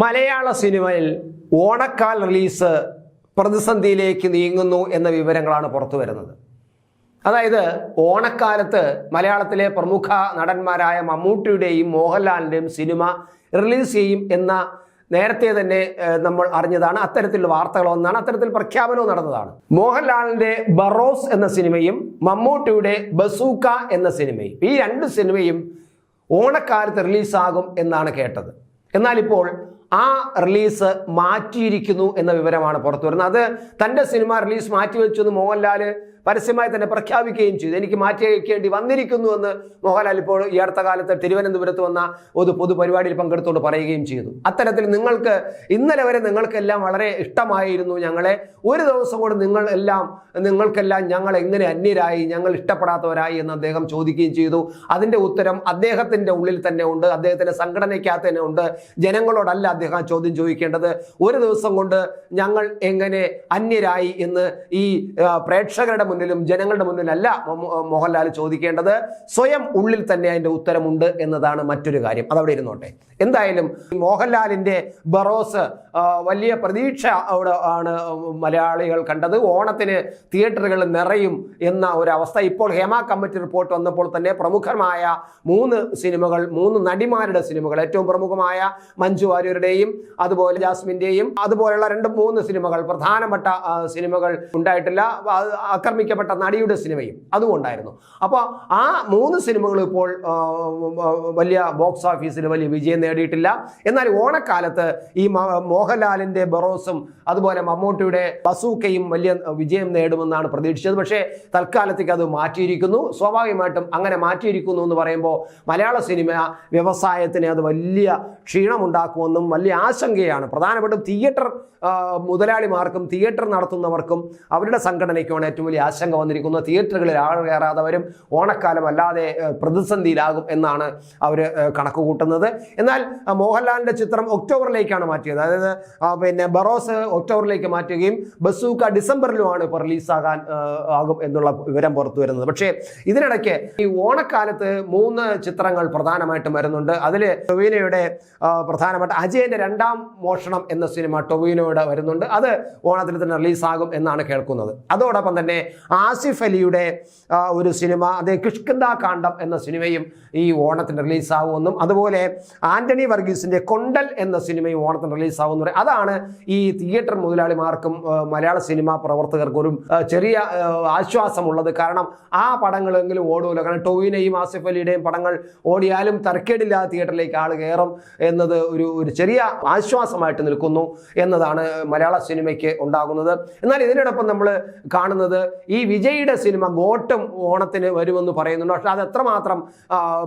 മലയാള സിനിമയിൽ ഓണക്കാൽ റിലീസ് പ്രതിസന്ധിയിലേക്ക് നീങ്ങുന്നു എന്ന വിവരങ്ങളാണ് പുറത്തു വരുന്നത്. അതായത് ഓണക്കാലത്ത് മലയാളത്തിലെ പ്രമുഖ നടന്മാരായ മമ്മൂട്ടിയുടെയും മോഹൻലാലിന്റെയും സിനിമ റിലീസ് ചെയ്യും എന്ന നേരത്തെ തന്നെ നമ്മൾ അറിഞ്ഞതാണ്. അത്തരത്തിലുള്ള വാർത്തകൾ ഒന്നാണ്. അത്തരത്തിൽ പ്രഖ്യാപനവും നടന്നതാണ്. മോഹൻലാലിന്റെ ബറോസ് എന്ന സിനിമയും മമ്മൂട്ടിയുടെ ബസൂക്ക എന്ന സിനിമയും. ഈ രണ്ട് സിനിമയും ഓണക്കാലത്ത് റിലീസാകും എന്നാണ് കേട്ടത്. എന്നാൽ ഇപ്പോൾ ആ റിലീസ് മാറ്റിയിരിക്കുന്നു എന്ന വിവരമാണ് പുറത്തു വരുന്നത് അത് തന്റെ സിനിമ റിലീസ് മാറ്റിവെച്ചു എന്ന് മോഹൻലാൽ പരസ്യമായി തന്നെ പ്രഖ്യാപിക്കുകയും ചെയ്തു. എനിക്ക് മാറ്റി വയ്ക്കേണ്ടി വന്നിരിക്കുന്നു എന്ന് മോഹൻലാൽ ഇപ്പോൾ ഈ അടുത്ത കാലത്ത് തിരുവനന്തപുരത്ത് വന്ന ഒരു പൊതുപരിപാടിയിൽ പങ്കെടുത്തുകൊണ്ട് പറയുകയും ചെയ്തു. അത്തരത്തിൽ നിങ്ങൾക്ക് ഇന്നലെ വരെ നിങ്ങൾക്കെല്ലാം വളരെ ഇഷ്ടമായിരുന്നു ഞങ്ങളെ. ഒരു ദിവസം കൂടെ നിങ്ങൾ എല്ലാം നിങ്ങൾക്കെല്ലാം ഞങ്ങൾ എങ്ങനെ അന്യരായി ഞങ്ങൾ ഇഷ്ടപ്പെടാത്തവരായി എന്ന് അദ്ദേഹം ചോദിക്കുകയും ചെയ്തു. അതിന്റെ ഉത്തരം അദ്ദേഹത്തിന്റെ ഉള്ളിൽ തന്നെ ഉണ്ട് അദ്ദേഹത്തിന്റെ സംഘടനയ്ക്കകത്ത് തന്നെ ഉണ്ട്. ജനങ്ങളോടല്ല അദ്ദേഹം ചോദ്യം ചോദിക്കേണ്ടത്. ഒരു ദിവസം കൊണ്ട് ഞങ്ങൾ എങ്ങനെ അന്യരായി എന്ന് ഈ പ്രേക്ഷകരുടെ മുന്നിലും ജനങ്ങളുടെ മുന്നിലല്ല മോഹൻലാൽ ചോദിക്കേണ്ടത് സ്വയം ഉള്ളിൽ തന്നെ അതിന്റെ ഉത്തരമുണ്ട് എന്നതാണ് മറ്റൊരു കാര്യം. അതവിടെ ഇരുന്നോട്ടെ. എന്തായാലും മോഹൻലാലിന്റെ ബറോസ് വലിയ പ്രതീക്ഷ അവിടെ ആണ് മലയാളികൾ കണ്ടത്. ഓണത്തിന് തിയേറ്ററുകൾ നിറയും എന്ന ഒരു അവസ്ഥ ഇപ്പോൾ ഹേമ കമ്മിറ്റി റിപ്പോർട്ട് വന്നപ്പോൾ തന്നെ പ്രമുഖമായ മൂന്ന് സിനിമകൾ മൂന്ന് നടിമാരുടെ സിനിമകൾ ഏറ്റവും പ്രമുഖമായ മഞ്ജു വാര്യരുടെയും അതുപോലെ ജാസ്മിന്റെയും അതുപോലെയുള്ള രണ്ട് മൂന്ന് സിനിമകൾ പ്രധാനപ്പെട്ട സിനിമകൾ ഉണ്ടായിട്ടില്ല. അത് ആക്രമിക്കപ്പെട്ട നടിയുടെ സിനിമയും അതും ഉണ്ടായിരുന്നു അപ്പോൾ ആ മൂന്ന് സിനിമകളും ഇപ്പോൾ വലിയ ബോക്സ് ഓഫീസിൽ വലിയ വിജയം നേടിയിട്ടില്ല. എന്നാൽ ഓണക്കാലത്ത് ഈ മോഹൻലാലിന്റെ ബറോസും അതുപോലെ മമ്മൂട്ടിയുടെ ബസൂക്കയും വലിയ വിജയം നേടുമെന്നാണ് പ്രതീക്ഷിച്ചത്. പക്ഷേ തൽക്കാലത്തേക്ക് അത് മാറ്റിയിരിക്കുന്നു. സ്വാഭാവികമായിട്ടും അങ്ങനെ മാറ്റിയിരിക്കുന്നു എന്ന് പറയുമ്പോൾ മലയാള സിനിമ വ്യവസായത്തിന് അത് വലിയ ക്ഷീണമുണ്ടാക്കുമെന്നും വലിയ ആശങ്കയാണ്. പ്രധാനപ്പെട്ടും തിയേറ്റർ മുതലാളിമാർക്കും തിയേറ്റർ നടത്തുന്നവർക്കും അവരുടെ സംഘടനയ്ക്കുമാണ് ഏറ്റവും വലിയ ആശങ്ക വന്നിരിക്കുന്നു. തിയേറ്ററുകളിൽ ആൾ കയറാതെ വരും ഓണക്കാലം അല്ലാതെ പ്രതിസന്ധിയിലാകും എന്നാണ് അവർ കണക്ക് കൂട്ടുന്നത് എന്നാൽ മോഹൻലാലിന്റെ ചിത്രം ഒക്ടോബറിലേക്കാണ് മാറ്റിയത്. അതായത് പിന്നെ ബറോസ് ഒക്ടോബറിലേക്ക് മാറ്റുകയും ബസൂക്ക ഡിസംബറിലുമാണ് ഇപ്പോൾ റിലീസാകാൻ ആകും എന്നുള്ള വിവരം പുറത്തു വരുന്നത്. പക്ഷേ ഇതിനിടയ്ക്ക് ഈ ഓണക്കാലത്ത് മൂന്ന് ചിത്രങ്ങൾ പ്രധാനമായിട്ടും വരുന്നുണ്ട്. അതിൽ ടൊവീനയുടെ പ്രധാനമായിട്ട് അജയന്റെ രണ്ടാം മോഷണം എന്ന സിനിമ ടൊവീനോയുടെ വരുന്നുണ്ട്. അത് ഓണത്തിൽ തന്നെ റിലീസാകും എന്നാണ് കേൾക്കുന്നത്. അതോടൊപ്പം തന്നെ ആസിഫ് അലിയുടെ ഒരു സിനിമ അതേ കിഷ്കന്ത കാണ്ഡം എന്ന സിനിമയും ഈ ഓണത്തിന് റിലീസാവുമെന്നും അതുപോലെ ആന്റണി വർഗീസിന്റെ കൊണ്ടൽ എന്ന സിനിമയും ഓണത്തിന് റിലീസാവുമെന്ന് പറയും. അതാണ് ഈ തിയേറ്റർ മുതലാളിമാർക്കും മലയാള സിനിമാ പ്രവർത്തകർക്കും ഒരു ചെറിയ ആശ്വാസമുള്ളത്. കാരണം ആ പടങ്ങളെങ്കിലും ഓടുമല്ലോ കാരണം ടോവിനെയും ആസിഫ് അലിയുടെയും പടങ്ങൾ ഓടിയാലും തർക്കേടില്ലാതെ തിയേറ്ററിലേക്ക് ആൾ കയറും എന്നത് ഒരു ഒരു ചെറിയ ആശ്വാസമായിട്ട് നിൽക്കുന്നു എന്നതാണ് മലയാള സിനിമയ്ക്ക് ഉണ്ടാകുന്നത്. എന്നാൽ ഇതിനോടൊപ്പം നമ്മൾ കാണുന്നത് വിജയുടെ സിനിമ ഗോട്ടം ഓണത്തിന് വരുമെന്ന് പറയുന്നുണ്ട്. പക്ഷേ അത് എത്രമാത്രം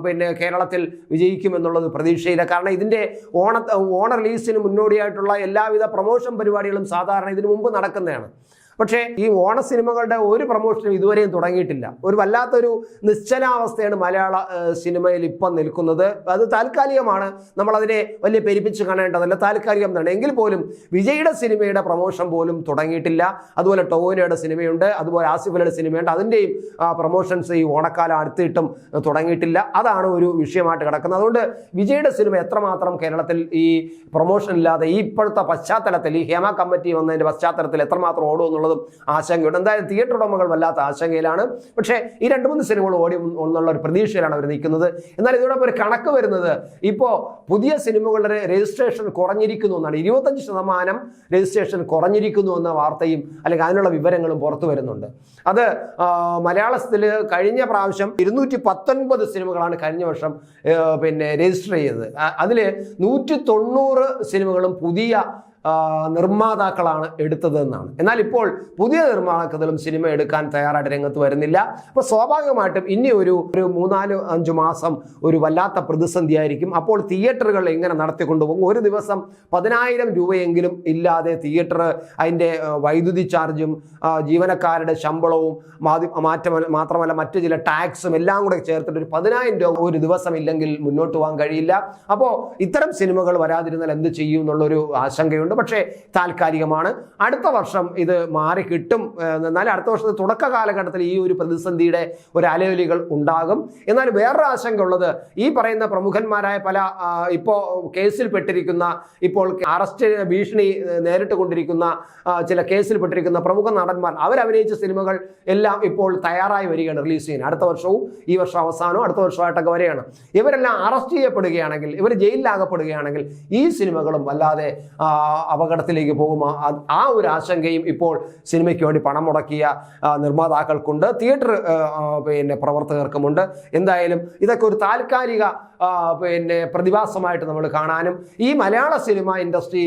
പിന്നെ കേരളത്തിൽ വിജയിക്കുമെന്നുള്ളത് പ്രതീക്ഷയില്ല. കാരണം ഇതിന്റെ ഓണ ഓണ റിലീസിന് മുന്നോടിയായിട്ടുള്ള എല്ലാവിധ പ്രൊമോഷൻ പരിപാടികളും സാധാരണ ഇതിനു മുമ്പ് നടക്കുന്നതാണ്. പക്ഷേ ഈ ഓണ സിനിമകളുടെ ഒരു പ്രൊമോഷനും ഇതുവരെയും തുടങ്ങിയിട്ടില്ല. ഒരു വല്ലാത്തൊരു നിശ്ചലാവസ്ഥയാണ് മലയാള സിനിമയിൽ ഇപ്പം നിൽക്കുന്നത്. അത് താൽക്കാലികമാണ്. നമ്മളതിനെ വലിയ പെരുപ്പിച്ച് കാണേണ്ടതല്ല. താൽക്കാലികം തന്നെ. എങ്കിൽ പോലും വിജയുടെ സിനിമയുടെ പ്രൊമോഷൻ പോലും തുടങ്ങിയിട്ടില്ല. അതുപോലെ ടോവിനയുടെ സിനിമയുണ്ട്. അതുപോലെ ആസിഫ് അലിയുടെ സിനിമയുണ്ട്. അതിന്റെയും പ്രൊമോഷൻസ് ഈ ഓണക്കാലം അടുത്തിട്ടും തുടങ്ങിയിട്ടില്ല. അതാണ് ഒരു വിഷയമായിട്ട് കിടക്കുന്നത്. അതുകൊണ്ട് വിജയുടെ സിനിമ എത്രമാത്രം കേരളത്തിൽ ഈ പ്രൊമോഷൻ ഇല്ലാതെ ഈ ഇപ്പോഴത്തെ പശ്ചാത്തലത്തിൽ ഈ ഹേമ കമ്മിറ്റി വന്നതിന്റെ പശ്ചാത്തലത്തിൽ എത്രമാത്രം ഓടും എന്നുള്ളതും ആശങ്കയുണ്ട്. എന്തായാലും തിയേറ്റർ ഉടമകൾ വല്ലാത്ത ആശങ്കയിലാണ്. പക്ഷേ ഈ രണ്ട് മൂന്ന് സിനിമകൾ ഓടി എന്നുള്ള ഒരു പ്രതീക്ഷയിലാണ് അവർ നിൽക്കുന്നത്. എന്നാൽ ഇതോടൊപ്പം ഒരു കണക്ക് വരുന്നത് ഇപ്പോൾ പുതിയ സിനിമകളുടെ രജിസ്ട്രേഷൻ കുറഞ്ഞിരിക്കുന്നു എന്നാണ്. ഇരുപത്തഞ്ച് ശതമാനം രജിസ്ട്രേഷൻ കുറഞ്ഞിരിക്കുന്നു എന്ന വാർത്തയും അല്ലെങ്കിൽ അതിനുള്ള വിവരങ്ങളും പുറത്തു വരുന്നുണ്ട്. അത് മലയാളത്തിൽ കഴിഞ്ഞ പ്രാവശ്യം ഇരുന്നൂറ്റി പത്തൊൻപത് സിനിമകളാണ് കഴിഞ്ഞ വർഷം പിന്നെ രജിസ്റ്റർ ചെയ്തത്. അതിൽ നൂറ്റി തൊണ്ണൂറ് സിനിമകളും പുതിയ നിർമ്മാതാക്കളാണ് എടുത്തതെന്നാണ്. എന്നാൽ ഇപ്പോൾ പുതിയ നിർമ്മാതാക്കളും സിനിമ എടുക്കാൻ തയ്യാറായിട്ട് രംഗത്ത് വരുന്നില്ല. അപ്പോൾ സ്വാഭാവികമായിട്ടും ഇനി ഒരു ഒരു മൂന്നാൽ അഞ്ച് മാസം ഒരു വല്ലാത്ത പ്രതിസന്ധിയായിരിക്കും. അപ്പോൾ തിയേറ്ററുകൾ എങ്ങനെ നടത്തിക്കൊണ്ടുപോകും? ഒരു ദിവസം പതിനായിരം രൂപയെങ്കിലും ഇല്ലാതെ തിയേറ്റർ അതിന്റെ വൈദ്യുതി ചാർജും ജീവനക്കാരുടെ ശമ്പളവും മാതി മാത്രമല്ല മറ്റു ചില ടാക്സും എല്ലാം കൂടെ ചേർത്തിട്ട് ഒരു പതിനായിരം രൂപ ഒരു ദിവസം ഇല്ലെങ്കിൽ മുന്നോട്ട് പോകാൻ കഴിയില്ല. അപ്പോൾ ഇത്തരം സിനിമകൾ വരാതിരുന്നാൽ എന്ത് ചെയ്യും എന്നുള്ളൊരു ആശങ്കയുണ്ട്. പറയുന്നുണ്ട് പക്ഷേ താൽക്കാലികമാണ്. അടുത്ത വർഷം ഇത് മാറി കിട്ടും. എന്നാൽ അടുത്ത വർഷത്തെ തുടക്ക കാലഘട്ടത്തിൽ ഈ ഒരു പ്രതിസന്ധിയുടെ ഒരു അലയൊലികൾ ഉണ്ടാകും. എന്നാൽ വേറൊരു ആശങ്ക ഉള്ളത് ഈ പറയുന്ന പ്രമുഖന്മാരായ പല ഇപ്പോൾ കേസിൽ പെട്ടിരിക്കുന്ന ഇപ്പോൾ അറസ്റ്റ് ഭീഷണി നേരിട്ട് കൊണ്ടിരിക്കുന്ന ചില കേസിൽ പെട്ടിരിക്കുന്ന പ്രമുഖ നടന്മാർ അവരഭിനയിച്ച സിനിമകൾ എല്ലാം ഇപ്പോൾ തയ്യാറായി വരികയാണ് റിലീസ് ചെയ്യാൻ. അടുത്ത വർഷവും ഈ വർഷം അവസാനവും അടുത്ത വർഷമായിട്ടൊക്കെ വരികയാണ്. ഇവരെല്ലാം അറസ്റ്റ് ചെയ്യപ്പെടുകയാണെങ്കിൽ ഇവർ ജയിലിലാകപ്പെടുകയാണെങ്കിൽ ഈ സിനിമകളും വല്ലാതെ അപകടത്തിലേക്ക് പോകും. ആ- ഒരു ആശങ്കയും ഇപ്പോൾ സിനിമയ്ക്ക് വേണ്ടി പണം മുടക്കിയ നിർമ്മാതാക്കൾക്കുണ്ട്. തിയേറ്റർ പിന്നെ പ്രവർത്തകർക്കുമുണ്ട്. എന്തായാലും ഇതൊക്കെ ഒരു താൽക്കാലിക പിന്നെ പ്രതിഭാസമായിട്ട് നമ്മൾ കാണാനും ഈ മലയാള സിനിമ ഇൻഡസ്ട്രി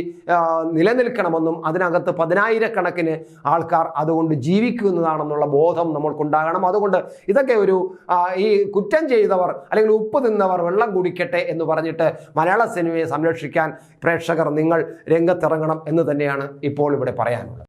നിലനിൽക്കണമെന്നും അതിനകത്ത് പതിനായിരക്കണക്കിന് ആൾക്കാർ അതുകൊണ്ട് ജീവിക്കുന്നതാണെന്നുള്ള ബോധം നമ്മൾക്കുണ്ടാകണം. അതുകൊണ്ട് ഇതൊക്കെ ഒരു ഈ കുറ്റം ചെയ്തവർ അല്ലെങ്കിൽ ഉപ്പ് തിന്നവർ വെള്ളം കുടിക്കട്ടെ എന്ന് പറഞ്ഞിട്ട് മലയാള സിനിമയെ സംരക്ഷിക്കാൻ പ്രേക്ഷകർ നിങ്ങൾ രംഗത്തിറങ്ങണം എന്ന് തന്നെയാണ് ഇപ്പോൾ ഇവിടെ പറയാനുള്ളത്.